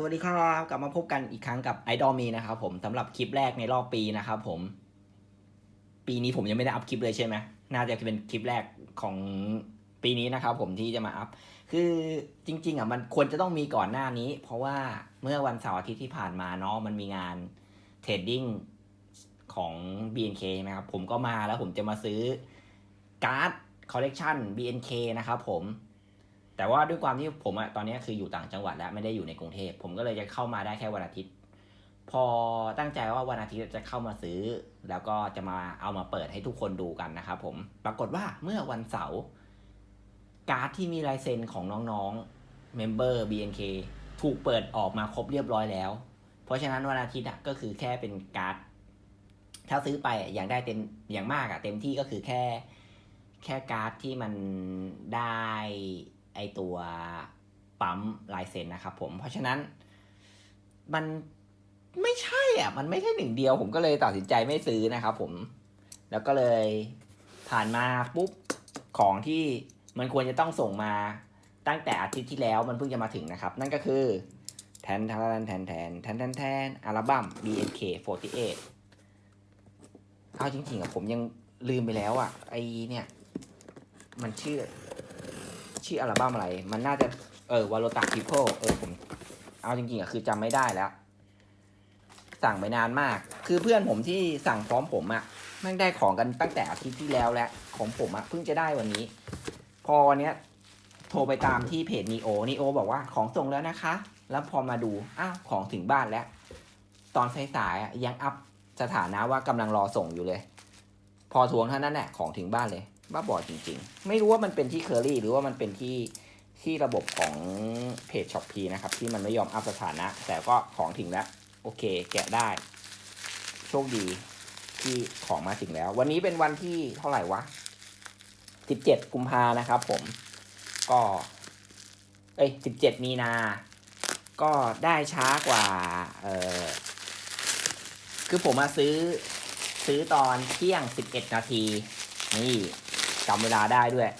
สวัสดีครับกลับมาพบกันอีกครั้งกับไอดอลมีนะครับผมสำหรับคลิปแรกในรอบปีนะครับผม ปีนี้ผมยังไม่ได้อัพคลิปเลยใช่ไหมน่าจะเป็นคลิปแรกของปีนี้นะครับผมที่จะมาอัพ คือจริง ๆอะมันควรจะต้องมีก่อนหน้านี้ เพราะว่าเมื่อวันเสาร์อาทิตย์ที่ผ่านมาเนาะมันมีงานเทรดดิ้งของ BNK ใช่ไหมครับผมก็มาแล้วผมจะมาซื้อการ์ดคอลเลกชัน BNK นะครับผม แต่ว่าด้วยความที่ผมอะตอนนี้คืออยู่ต่างจังหวัดแล้วไม่ได้อยู่ในกรุงเทพผมก็เลยจะเข้ามาได้แค่วันอาทิตย์ พอตั้งใจว่าวันอาทิตย์จะเข้ามาซื้อ แล้วก็จะมาเอามาเปิดให้ทุกคนดูกันนะครับผมปรากฏว่าเมื่อวันเสาร์การ์ดที่มีลายเซ็นของน้องๆเมมเบอร์ BNK ถูกเปิดออกมาครบเรียบร้อยแล้ว เพราะฉะนั้นวันอาทิตย์ก็คือแค่เป็นการ์ดถ้าซื้อไปอย่างได้เต็มอย่างมากอะเต็มที่ก็คือแค่แค่การ์ดที่มันได้ ไอตัวปั๊มลายเซ็นนะครับผม เพราะฉะนั้นมันไม่ใช่อะ มันไม่ใช่หนึ่งเดียว ผมก็เลยตัดสินใจไม่ซื้อนะครับผม แล้วก็เลยผ่านมาปุ๊บของที่มันควรจะต้องส่งมาตั้งแต่อาทิตย์ที่แล้วมันเพิ่งจะมาถึงนะครับ นั่นก็คือแทนแทนแทนแทนแทนแทนแทนอัลบั้ม BNK48 เอาจริงๆอะผมยังลืมไปแล้วอะไอเนี่ย มันชื่อ ชื่ออัลบั้มอะไร มันน่าจะเออวาโลตาคิโพเออผมเอาจริงๆอะคือจำไม่ได้แล้ว สั่งไปนานมาก คือเพื่อนผมที่สั่งพร้อมผมอะแม่งได้ของกันตั้งแต่อาทิตย์ที่แล้วแล้วของผมอะเพิ่งจะได้วันนี้ พอวันเนี้ยโทรไปตามที่เพจนีโอนีโอบอกว่าของส่งแล้วนะคะ แล้วพอมาดูอ้าวของถึงบ้านแล้ว ตอนสายๆอะยังอัพสถานะว่ากำลังรอส่งอยู่เลย พอทวงเท่านั้นแหละของถึงบ้านเลย บ้าบอจริง ๆ ไม่รู้ว่ามันเป็นที่เคอรี่หรือว่ามันเป็นที่ที่ระบบของเพจช็อปพีนะครับ ที่มันไม่ยอมอัพสถานะ แต่ก็ของถึงแล้ว โอเค แกะได้ โชคดีที่ของมาถึงแล้ว วันนี้เป็นวันที่เท่าไหร่วะ17กุมภานะครับผมก็เอ้ย17มีนา ก็ได้ช้ากว่า เออคือผมมาซื้อซื้อตอนเที่ยง11นาทีนี่ จำเวลาได้ด้วย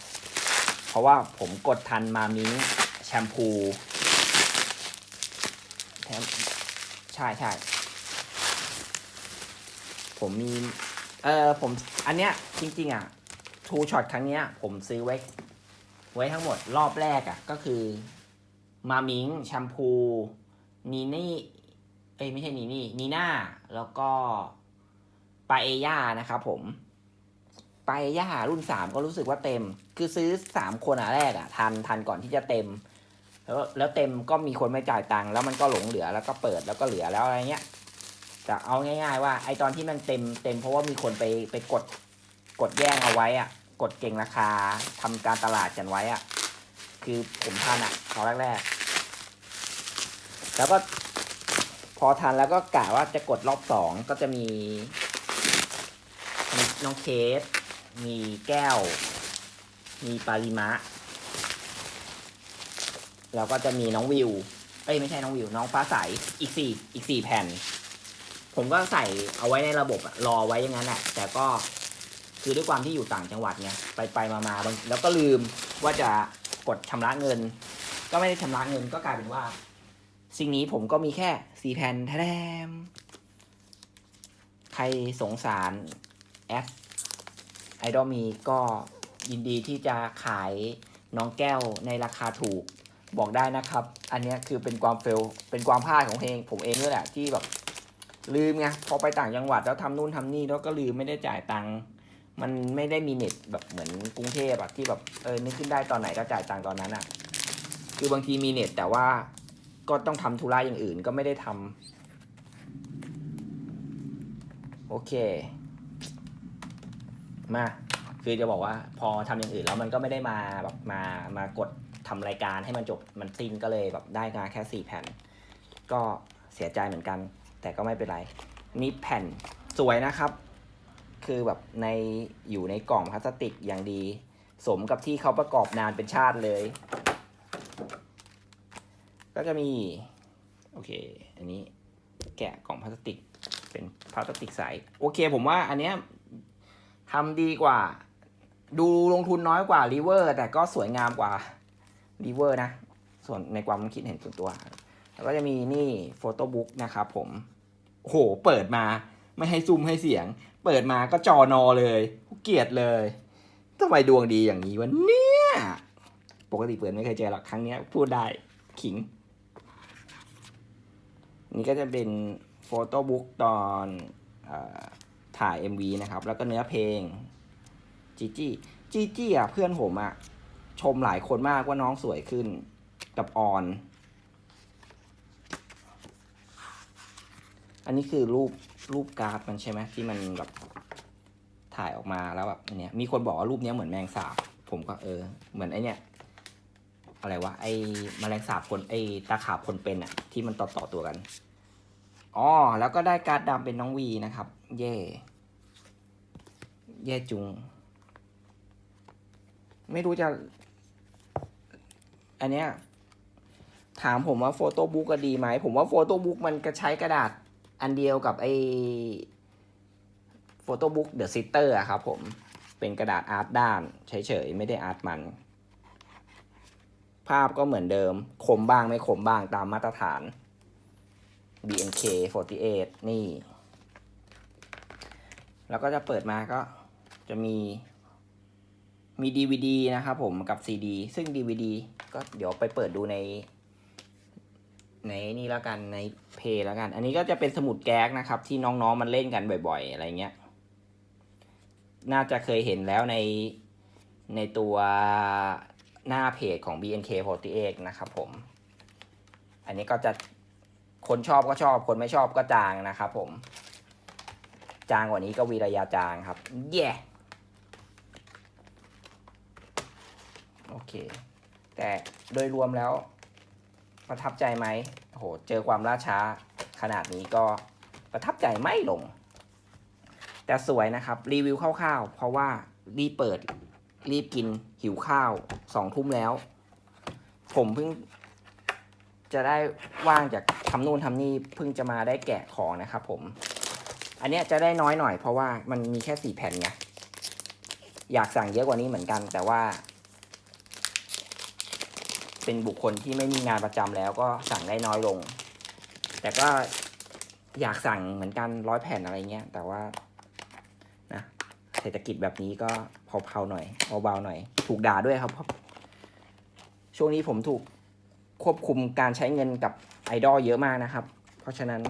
เพราะว่าผมกดทันมามิ้งแชมพูแถมใช่ใช่ผมมี เออผมอันเนี้ยจริง ๆ อะทูช็อตครั้งเนี้ย ผมซื้อไว้ ไว้ทั้งหมดรอบแรกอะ ก็คือ มามิงแชมพูนีนี่เอ้ยไม่ใช่นีนี่นีน่าแล้วก็ปาเอย่านะครับผม ไปย่ารุ่นสามก็รู้สึกว่าเต็ม คือซื้อสามคนอะแรกอะทันทันก่อนที่จะเต็ม แล้วแล้วเต็มก็มีคนไม่จ่ายตังค์แล้วมันก็หลงเหลือแล้วก็เปิดแล้วก็เหลือแล้วอะไรเงี้ยแต่เอาง่าย ๆ ว่าไอตอนที่มันเต็มเต็มเพราะว่ามีคนไปไปกดกดแย่งเอาไว้อะ กดเก่งราคาทำการตลาดกันไว้อะ คือผมทันอะตอนแรกๆแล้วก็พอทันแล้วก็กะว่าจะกดรอบสองก็จะมีมีน้องเคส มีแก้ว มีปาริมะ แล้วก็จะมีน้องวิว เอ้ยไม่ใช่น้องวิว น้องฟ้าใส อีกสี่อีกสี่แผ่น ผมก็ใส่เอาไว้ในระบบอะรอไว้อย่างนั้นแหละ แต่ก็คือด้วยความที่อยู่ต่างจังหวัดไงไปไปมามาบางแล้วก็ลืมว่าจะกดชำระเงิน ก็ไม่ได้ชำระเงินก็กลายเป็นว่า สิ่งนี้ผมก็มีแค่สี่แผ่นแท้มใครสงสารแอป ไอดอลมีก็ยินดีที่จะขายน้องแก้วในราคาถูกบอกได้นะครับ อันนี้คือเป็นความเฟล เป็นความพลาดของเพลงผมเองด้วยแหละที่แบบลืมไงพอไปต่างจังหวัดแล้วทำนู่นทำนี่แล้วก็ลืมไม่ได้จ่ายตังค์มันไม่ได้มีเน็ตแบบเหมือนกรุงเทพอะที่แบบเออนึกขึ้นได้ตอนไหนก็จ่ายตังค์ตอนนั้นอะคือบางทีมีเน็ตแต่ว่าก็ต้องทำธุระอย่างอื่นก็ไม่ได้ทำโอเค มาคือจะบอกว่าพอทำอย่างอื่นแล้วมันก็ไม่ได้มาแบบมามากดทำรายการให้มันจบมันสิ้นก็เลยแบบได้มาแค่สี่แผ่น ก็เสียใจเหมือนกัน แต่ก็ไม่เป็นไรนี่แผ่นสวยนะครับ คือแบบในอยู่ในกล่องพลาสติกอย่างดี สมกับที่เขาประกอบนานเป็นชาติเลย ก็จะมีโอเค อันนี้แกะกล่องพลาสติกเป็นพลาสติกใสโอเค ผมว่าอันเนี้ย ทำดีกว่า ดูลงทุนน้อยกว่ารีเวอร์แต่ก็สวยงามกว่ารีเวอร์นะ ส่วนในความคิดเห็นส่วนตัว แล้วก็จะมีนี่โฟโต้บุ๊กนะครับผมโหเปิดมาไม่ให้ซูมให้เสียง เปิดมาก็จอนอเลยเกียดเลยทำไมดวงดีอย่างนี้วะเนี่ย ปกติเปิดไม่เคยเจอหรอกครั้งนี้พูดได้ขิง นี่ก็จะเป็นโฟโต้บุ๊กตอนอ ถ่าย MV นะครับ แล้วก็เนื้อเพลงจีจี้จีจี้อะเพื่อนผมอะชมหลายคนมากว่าน้องสวยขึ้นกับออน อันนี้คือรูปรูปการ์ดมันใช่ไหมที่มันแบบถ่ายออกมาแล้วแบบอันเนี้ยมีคนบอกว่ารูปเนี้ยเหมือนแมงสาบ ผมก็เออ เหมือนไอเนี้ยอะไรวะไอแมลงสาบคนไอตาขาบคนเป็นอะที่มันต่อต่อตัวกันอ๋อแล้วก็ได้การ์ดดำเป็นน้องวีนะครับ เย่ เย่จุง ไม่รู้จะ อันเนี้ย ถามผมว่าโฟโต้บุ๊กก็ดีไหม ผมว่าโฟโต้บุ๊กมันก็ใช้กระดาษ อันเดียวกับไอโฟโต้บุ๊กเดอะซิสเตอร์อะครับผม เป็นกระดาษอาร์ตด้านเฉยๆ ไม่ได้อาร์ตมัน ภาพก็เหมือนเดิม คมบ้างไม่คมบ้างตามมาตรฐาน BNK 48 นี่ แล้วก็จะเปิดมาก็ จะมี มี DVD นะครับผมกับ CD ซึ่ง DVD ก็เดี๋ยวไปเปิดดูใน ในนี่แล้วกันในเพย์แล้วกัน อันนี้ก็จะเป็นสมุดแก๊กนะครับ ที่น้องๆมันเล่นกันบ่อย ๆ อะไรเงี้ย น่าจะเคยเห็นแล้วในในตัวหน้าเพจของ BNK48 นะครับผม อันนี้ก็จะคนชอบก็ชอบ คนไม่ชอบก็จางนะครับผม จางกว่านี้ก็วีระยาจางครับ เย่ โอเค แต่โดยรวมแล้ว ประทับใจไหมโอ้โหเจอความล่าช้าขนาดนี้ก็ประทับใจไม่ลง แต่สวยนะครับรีวิวคร่าวๆ เพราะว่ารีบเปิดรีบกินหิวข้าวสองทุ่มแล้ว ผมเพิ่งจะได้ว่างจากทำนู่นทำนี่เพิ่งจะมาได้แกะของนะครับผม อันเนี้ยจะได้น้อยหน่อยเพราะว่ามันมีแค่สี่แผ่นไงอยากสั่งเยอะกว่านี้เหมือนกัน แต่ว่า เป็นบุคคลที่ไม่มีงานประจำแล้วก็สั่งได้น้อยลง แต่ก็อยากสั่งเหมือนกันร้อยแผ่นอะไรเงี้ย แต่ว่านะเศรษฐกิจแบบนี้ก็เผาๆหน่อยเบาๆหน่อย ถูกด่าด้วยครับเพราะช่วงนี้ผมถูกควบคุมการใช้เงินกับไอดอลเยอะมากนะครับ เพราะฉะนั้น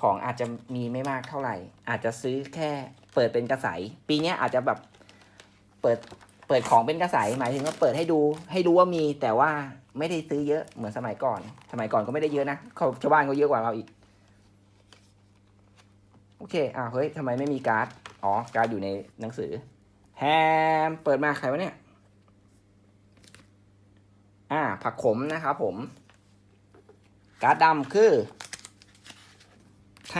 ของอาจจะมีไม่มากเท่าไหร่ อาจจะซื้อแค่เปิดเป็นกระใสปีนี้อาจจะแบบเปิด เปิดของเป็นกระใสหมายถึงว่าเปิดให้ดูให้รู้ว่ามีแต่ว่าไม่ได้ซื้อเยอะเหมือนสมัยก่อน สมัยก่อนก็ไม่ได้เยอะนะเขาชาวบ้านเขาเยอะกว่าเราอีก โอเคอ่าเฮ้ยทำไมไม่มีการ์ด อ๋อ การ์ดอยู่ในหนังสือ แฮม เปิดมาใครวะเนี่ย อ่า ผักขมนะครับผม การ์ดดำคือแท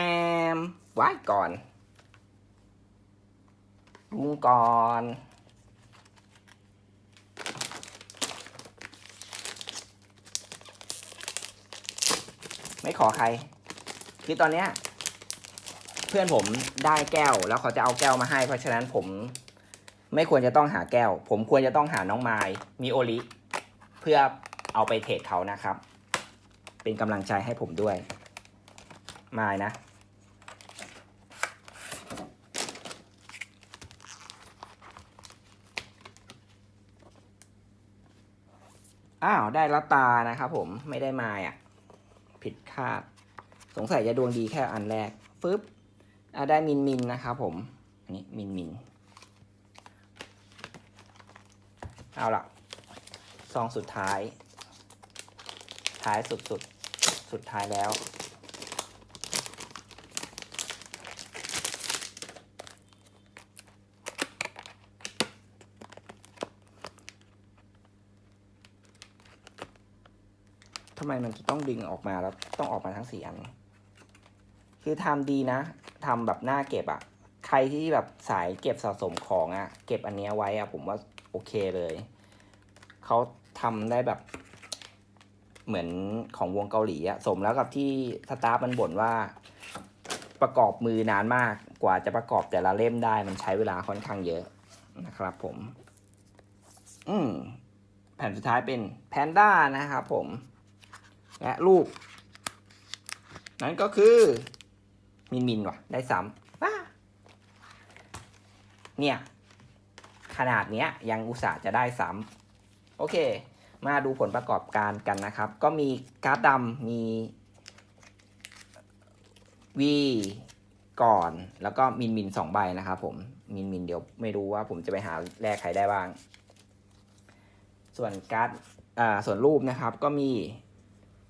มไว้ก่อนลุงก่อน ไม่ขอใคร คือตอนเนี้ยเพื่อนผมได้แก้ว แล้วเขาจะเอาแก้วมาให้ เพราะฉะนั้นผมไม่ควรจะต้องหาแก้ว ผมควรจะต้องหาน้องไมล์มิโอริเพื่อเอาไปเทรดเขานะครับ เป็นกำลังใจให้ผมด้วยไมล์นะอ้าวได้ละตานะครับผมไม่ได้ไมล์อะ ผิดคาด สงสัยจะดวงดีแค่อันแรกฟึบได้มินมินนะครับผม อันนี้มินมิน เอาละซองสุดท้าย ท้ายสุดสุด สุดท้ายแล้ว ทำไมมันจะต้องดึงออกมาแล้วต้องออกมาทั้งสี่อัน คือทำดีนะทำแบบหน้าเก็บอะใครที่แบบสายเก็บสะสมของอะเก็บอันนี้ไว้อะผมว่าโอเคเลย เขาทำได้แบบ เหมือนของวงเกาหลีอะสมแล้วกับที่สตาฟมันบ่นว่าประกอบมือนานมากกว่าจะประกอบแต่ละเล่มได้มันใช้เวลาค่อนข้างเยอะนะครับ ผม อืมแผ่นสุดท้ายเป็นแพนด้านะครับผม และรูปนั่นก็คือ มินมินว่ะ ได้ซ้ำว้าเนี่ย ขนาดเนี้ยยังอุตส่าห์จะได้ซ้ำโอเค มาดูผลประกอบการกันนะครับ ก็มีการ์ดดำมีวีก่อน แล้วก็มินมินสองใบนะครับผม มินมินเดี๋ยวไม่รู้ว่าผมจะไปหาแลกใครได้บ้าง ส่วนการ์ดอ่าส่วนรูปนะครับก็มี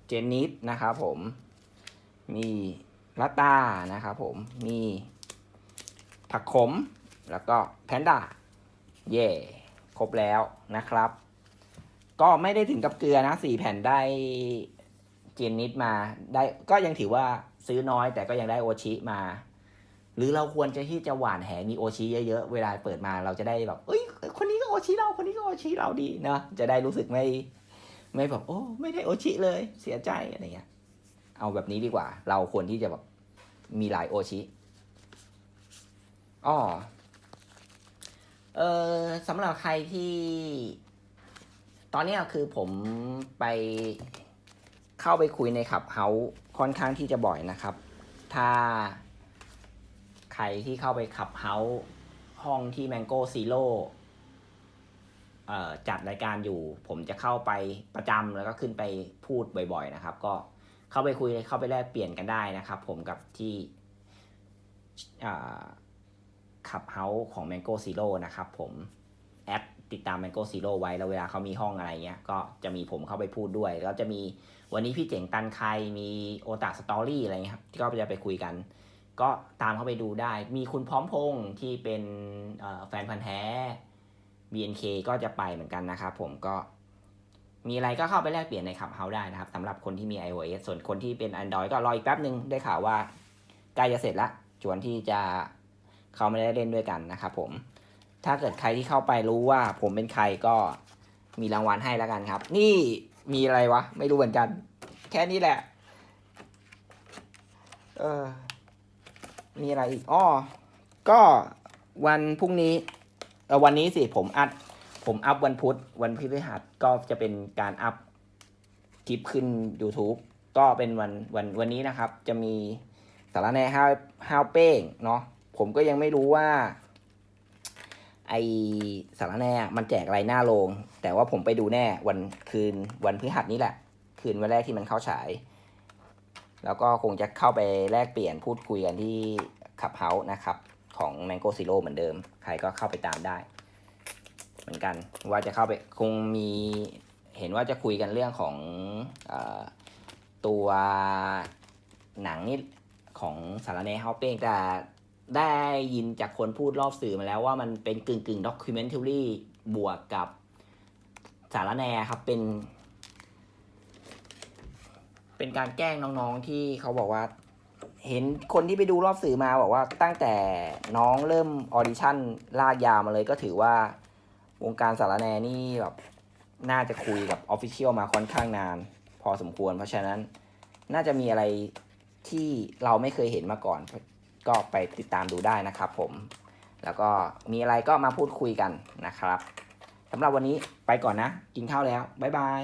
เจนนิสนะครับผม มีลัตตานะครับผม มีผักขม แล้วก็แพนด้า เย่ ครบแล้วนะครับ ก็ไม่ได้ถึงกับเกลือนะสี่แผ่นได้เจนนิสมาได้ก็ยังถือว่าซื้อน้อยแต่ก็ยังได้โอชิมา หรือเราควรจะที่จะหวานแหมีโอชิเยอะๆ เวลาเปิดมาเราจะได้แบบเอ้ย คนนี้ก็โอชิเรา คนนี้ก็โอชิเราดีเนาะจะได้รู้สึกไม่ ไม่แบบโอ้ไม่ได้โอชิเลยเสียใจอะไรเงี้ย เอาแบบนี้ดีกว่า เราควรที่จะแบบมีหลายโอชิอ๋อเออสำหรับใครที่ ตอนนี้คือผมไปเข้าไปคุยในขับเฮาค่อนข้างที่จะบ่อยนะครับ ถ้าใครที่เข้าไปขับเฮาห้องที่ Mango Zero เอ่ จัดรายการอยู่ ผมจะเข้าไปประจำแล้วก็ขึ้นไปพูดบ่อย ๆ นะครับ ก็เข้าไปคุยเข้าไปแลกเปลี่ยนกันได้นะครับ ผมกับที่ขับเฮาของ Mango Zero นะครับผมแอดติดตาม Mango Zero ไว้แล้วเวลาเขามีห้องอะไรเงี้ย ก็จะมีผมเข้าไปพูดด้วย แล้วจะมีวันนี้พี่เจ๋งตันใครมีโอตาสตอรี่อะไรเงี้ยครับที่ก็จะไปคุยกัน ก็ตามเข้าไปดูได้ มีคุณพร้อมพงษ์ที่เป็นแฟนพันธ์แท้ BNK ก็จะไปเหมือนกันนะครับผมก็มีอะไรก็เข้าไปแลกเปลี่ยนในขับเฮาได้นะครับสำหรับคนที่มี iOS ส่วนคนที่เป็น Android ก็รออีกแป๊บหนึ่งได้ข่าวว่าใกล้จะเสร็จละชวนที่จะเข้าไม่ได้เล่นด้วยกันนะครับผมถ้าเกิดใครที่เข้าไปรู้ว่าผมเป็นใครก็มีรางวัลให้แล้วกันครับ นี่มีอะไรวะ ไม่รู้เหมือนกัน แค่นี้แหละ เออมีอะไรอีกอ้อก็วันพรุ่งนี้ วันนี้สิผมอัดผมอัพวันพุธวันพฤหัสก็จะเป็นการอัพคลิปขึ้น YouTube ก็เป็นวันวันวันนี้นะครับ จะมีสารแน่ห้าวห้าวเป้งเนาะผมก็ยังไม่รู้ว่า ไอสารแน่มันแจกอะไรหน้าโรงแต่ว่าผมไปดูแน่วันคืนวันพฤหัสนี้แหละ คืนวันแรกที่มันเข้าฉาย แล้วก็คงจะเข้าไปแลกเปลี่ยนพูดคุยกันที่ขับเฮาส์นะครับ ของ Mango Zero เหมือนเดิม ใครก็เข้าไปตามได้ เหมือนกันว่าจะเข้าไปคงมีเห็นว่าจะคุยกันเรื่องของอตัวหนังนี่ของสารเนเฮาเป้งแต่ได้ยินจากคนพูดรอบสื่อมาแล้วว่ามันเป็นกึ่งกึ่งด็อกิเมนทรีบวกกับสารแนครับเป็น เป็นการแกล้งน้องๆที่เขาบอกว่า เห็นคนที่ไปดูรอบสื่อมาบอกว่าตั้งแต่น้องเริ่มออดิชั่นลากยาวมาเลยก็ถือว่าวงการสารแนนี่แบบน่าจะคุยกับออฟฟิเชียลมาค่อนข้างนาน พอสมควร เพราะฉะนั้นน่าจะมีอะไรที่เราไม่เคยเห็นมาก่อน ก็ไปติดตามดูได้นะครับผม แล้วก็มีอะไรก็มาพูดคุยกันนะครับสำหรับวันนี้ไปก่อนนะ กินข้าวแล้ว บ๊ายบาย